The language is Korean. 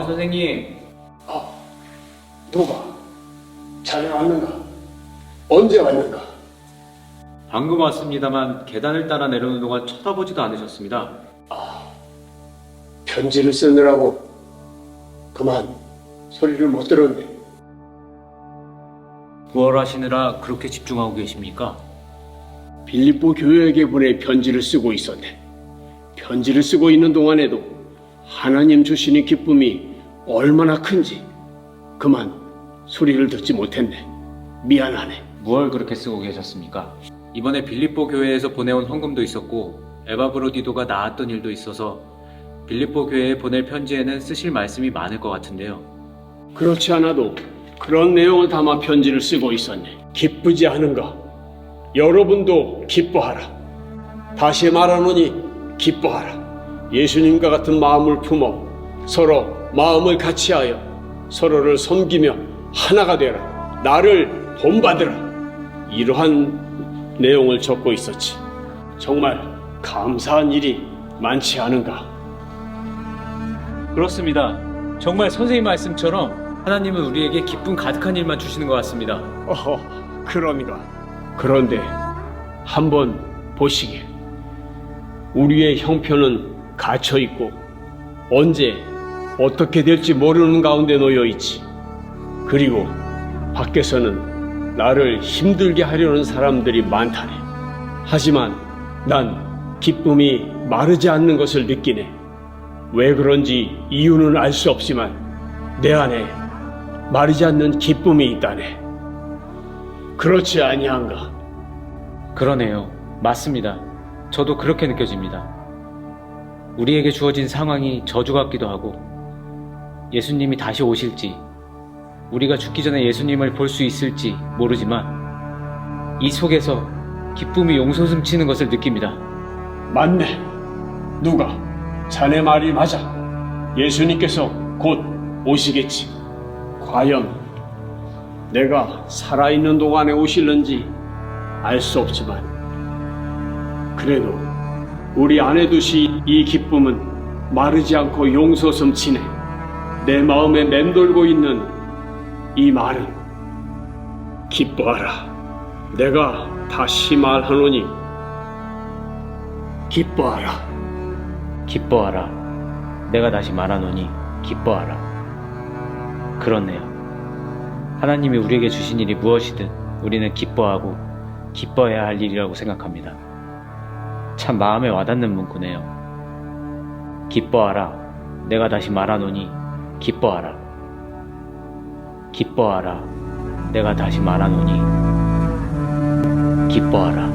바울 선생님, 아, 누가? 자네 왔는가? 언제 왔는가? 방금 왔습니다만 계단을 따라 내려오는 동안 쳐다보지도 않으셨습니다. 편지를 쓰느라고 그만 소리를 못 들었네. 뭘 하시느라 그렇게 집중하고 계십니까? 빌립보 교회에게 보내 편지를 쓰고 있었네. 편지를 쓰고 있는 동안에도 하나님 주시는 기쁨이 얼마나 큰지 그만 소리를 듣지 못했네. 미안하네. 무얼 그렇게 쓰고 계셨습니까? 이번에 빌립보 교회에서 보내온 헌금도 있었고 에바브로디도가 나았던 일도 있어서 빌립보 교회에 보낼 편지에는 쓰실 말씀이 많을 것 같은데요. 그렇지 않아도 그런 내용을 담아 편지를 쓰고 있었네. 기쁘지 않은가? 여러분도 기뻐하라. 다시 말하노니 기뻐하라. 예수님과 같은 마음을 품어 서로 마음을 같이하여 서로를 섬기며 하나가 되라. 나를 본받으라. 이러한 내용을 적고 있었지. 정말 감사한 일이 많지 않은가? 그렇습니다. 정말 선생님 말씀처럼 하나님은 우리에게 기쁨 가득한 일만 주시는 것 같습니다. 어허, 그런가. 그런데 한번 보시게. 우리의 형편은 갇혀 있고 언제 어떻게 될지 모르는 가운데 놓여 있지. 그리고 밖에서는 나를 힘들게 하려는 사람들이 많다네. 하지만 난 기쁨이 마르지 않는 것을 느끼네. 왜 그런지 이유는 알 수 없지만 내 안에 마르지 않는 기쁨이 있다네. 그렇지 아니한가? 그러네요. 맞습니다. 저도 그렇게 느껴집니다. 우리에게 주어진 상황이 저주 같기도 하고, 예수님이 다시 오실지, 우리가 죽기 전에 예수님을 볼 수 있을지 모르지만, 이 속에서 기쁨이 용솟음 치는 것을 느낍니다. 맞네. 누가? 자네 말이 맞아. 예수님께서 곧 오시겠지. 과연 내가 살아있는 동안에 오실는지 알 수 없지만, 그래도 우리 안에 두시 이 기쁨은 마르지 않고 용솟음 치네. 내 마음에 맴돌고 있는 이 말은 기뻐하라. 내가 다시 말하노니 기뻐하라. 기뻐하라. 내가 다시 말하노니 기뻐하라. 그렇네요. 하나님이 우리에게 주신 일이 무엇이든 우리는 기뻐하고 기뻐해야 할 일이라고 생각합니다. 참 마음에 와닿는 문구네요. 기뻐하라. 내가 다시 말하노니 기뻐하라. 기뻐하라. 내가 다시 말하노니 기뻐하라.